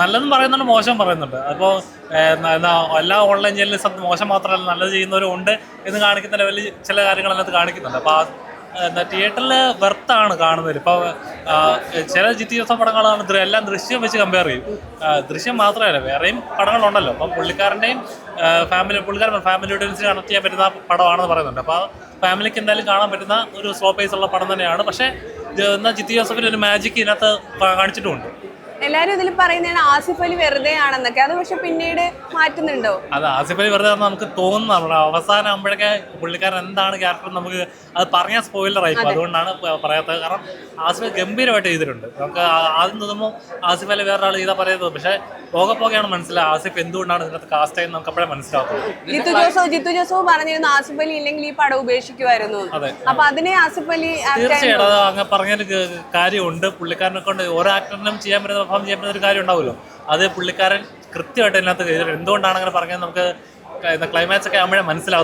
നല്ലതും പറയുന്നുണ്ട് മോശം പറയുന്നുണ്ട്. അപ്പോൾ എന്താ എല്ലാ ഓൺലൈൻ ജേർണലിസം മോശം മാത്രമല്ല നല്ലത് ചെയ്യുന്നവരും ഉണ്ട് എന്ന് കാണിക്കുന്ന ലെവലിൽ ചില കാര്യങ്ങൾ അതിനകത്ത് കാണിക്കുന്നുണ്ട്. അപ്പോൾ എന്താ തിയേറ്ററിൽ വെർത്താണ് കാണുന്നത് ഇപ്പോൾ ചില ജിത്തി ജോസഫ് പടങ്ങളാണ് എല്ലാം ദൃശ്യം വെച്ച് കമ്പയർ ചെയ്യും. ദൃശ്യം മാത്രമല്ല വേറെയും പടങ്ങളുണ്ടല്ലോ. അപ്പം പുള്ളിക്കാരന്റെയും ഫാമിലി പുള്ളിക്കാരൻ ഫാമിലി ഓഡിയൻസിന് കണക്ട് ചെയ്യാൻ പറ്റുന്ന പടമാണെന്ന് പറയുന്നുണ്ട്. അപ്പോൾ ഫാമിലിക്ക് എന്തായാലും കാണാൻ പറ്റുന്ന ഒരു സ്ലോ പേസ് ഉള്ള പടം തന്നെയാണ്. പക്ഷേ എന്നാൽ ജിത്തി ജോസഫിന്റെ ഒരു മാജിക് ഇതിനകത്ത് കാണിച്ചിട്ടുമുണ്ട്. എല്ലാരും ഇതിൽ പറയുന്നതാണ് ആസിഫ് അലി വെറുതെ ആണെന്നൊക്കെ. അത് പക്ഷെ പിന്നീട് മാറ്റുന്നുണ്ടോ? അത് ആസിഫ് അലി വെറുതെ നമുക്ക് തോന്നുന്നത് അവസാനം ആകുമ്പോഴേക്കെ പുള്ളിക്കാരൻ എന്താണ് ക്യാരക്ടർ നമുക്ക് അത് പറഞ്ഞാൽ സ്പോയിലർ ആയിരിക്കും അതുകൊണ്ടാണ് പറയാത്തത്. കാരണം ആസിഫ് ഗംഭീരമായിട്ട് ചെയ്തിട്ടുണ്ട്. നമുക്ക് ആദ്യം തോന്നുമ്പോൾ ആസിഫ് അലി വേറൊരാൾ ചെയ്താൽ പറയുന്നത് പക്ഷേ പോകെ പോകെയാണ് മനസ്സിലാവുക ആസിഫ് എന്തുകൊണ്ടാണ് ഇതിനകത്ത് കാസ്റ്റ് ആയി നമുക്ക് അപ്പോഴേ മനസ്സിലാവുന്നത് ജിത്തു ജോസഫ് ജിത്തു ജോസഫ് പറഞ്ഞിരുന്നു ആസിഫ് അലി ഇല്ലെങ്കിൽ ഈ പടം ഉപേക്ഷിക്കുമായിരുന്നു. അപ്പൊ അതിനെ ആസിഫ് അലി തീർച്ചയായിട്ടും അത് അങ്ങ് പറഞ്ഞൊരു കാര്യമുണ്ട്. പുള്ളിക്കാരനെ കൊണ്ട് ഓരോ ആക്ടറിനും ചെയ്യാൻ പറ്റുന്ന പെർഫോം ചെയ്യുന്ന ഒരു കാര്യം ഉണ്ടാവുമല്ലോ. അത് പുള്ളിക്കാരൻ കൃത്യമായിട്ട് ചെയ്തിട്ടുണ്ട്. എന്തുകൊണ്ടാണ് അങ്ങനെ പറഞ്ഞത് നമുക്ക് ക്ലൈമാക്സ് ഒക്കെ ആകുമ്പോഴേ മനസ്സിലാവത്തുള്ളൂ